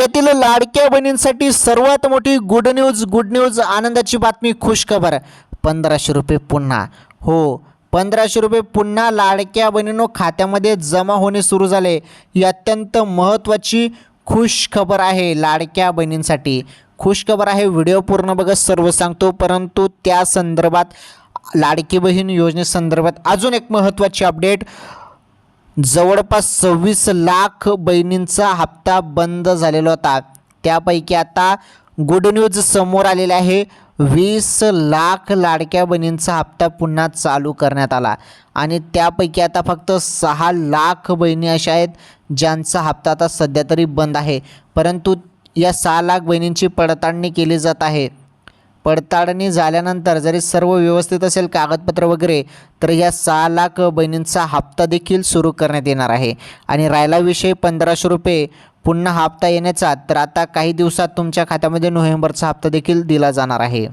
राज्यातील लाडक्या बहिणींसाठी सर्वात मोठी गुड न्यूज गुड न्यूज आनंदाची बातमी खुशखबर. पंधराशे रुपये पुन्हा. हो पंधराशे रुपये पुन्हा लाडक्या बहिणींनो खात्यामध्ये जमा होणे सुरू झाले. ही अत्यंत महत्त्वाची खुश खबर आहे लाडक्या बहिणींसाठी. खुश खबर आहे व्हिडिओ पूर्ण बघत सर्व सांगतो परंतु त्या संदर्भात लाडकी बहीण योजनेसंदर्भात अजून एक महत्त्वाची अपडेट जवळपास सव्वीस लाख बहिणींचा हप्ता बंद झालेला होता. त्यापैकी आता गुड न्यूज समोर आलेले आहे. वीस लाख लाडक्या बहिणींचा हप्ता पुन्हा चालू करण्यात आला. आणि त्यापैकी आता फक्त सहा लाख बहिणी अशा आहेत ज्यांचा हप्ता आता सध्या तरी बंद आहे. परंतु या सहा लाख बहिणींची पडताळणी केली जात आहे. पडताळणी झाल्यानंतर जरी सर्व व्यवस्थित असेल कागदपत्र वगैरे तर या सहा लाख बहिणींचा हप्ता देखील सुरू करण्यात येणार आहे. आणि राहिला विषय पंधराशे रुपये पुन्हा हप्ता येण्याचा तर आता काही दिवसात तुमच्या खात्यामध्ये नोव्हेंबरचा हप्ता देखील दिला जाणार आहे.